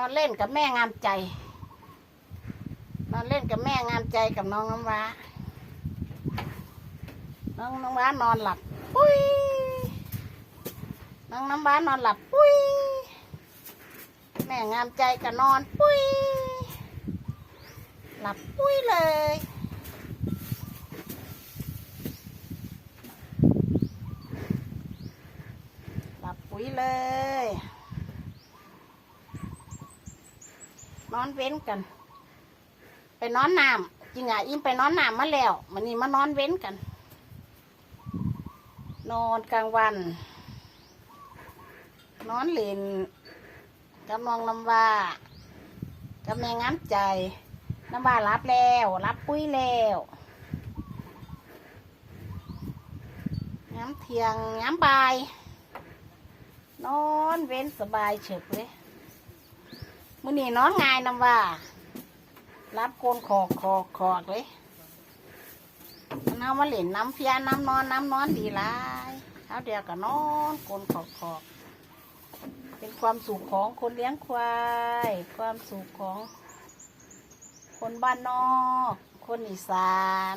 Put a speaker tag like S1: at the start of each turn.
S1: นอนเล่นกับแม่งามใจ นอนเล่นกับแม่งามใจกับน้องน้ำว้า น้องน้ำว้านอนหลับ ปุ้ย น้องน้ำว้านอนหลับ ปุ้ย แม่งามใจก็นอน ปุ้ย หลับปุ้ยเลยหลับปุ๋ยเลย อนเว้นกัน ไปนอนน้ำจริงอะอิมไปนอนน้ำมาแล้วมันนี่มานอนเว้นกัน นอนกลางวัน นอนเล่นกำนองน้ำว่ากับแม่งามใจน้ำว่ารับแล้วรับปุ้ยแล้วง้ำเทียงง้ำบาย นอนเว้นสบายเฉบเลย มื้อนี้นอนง่ายนำว่า รับโกนขอกขอกขอกเลยมันเอามาเล่นน้ำเพียน้ำนอนน้ำนอนดีหลายเอาเดียวก็นอนโกนขอกขอกเป็นความสุขของคนเลี้ยงควาย ความสุขของคนบ้านนอก คนอีสาน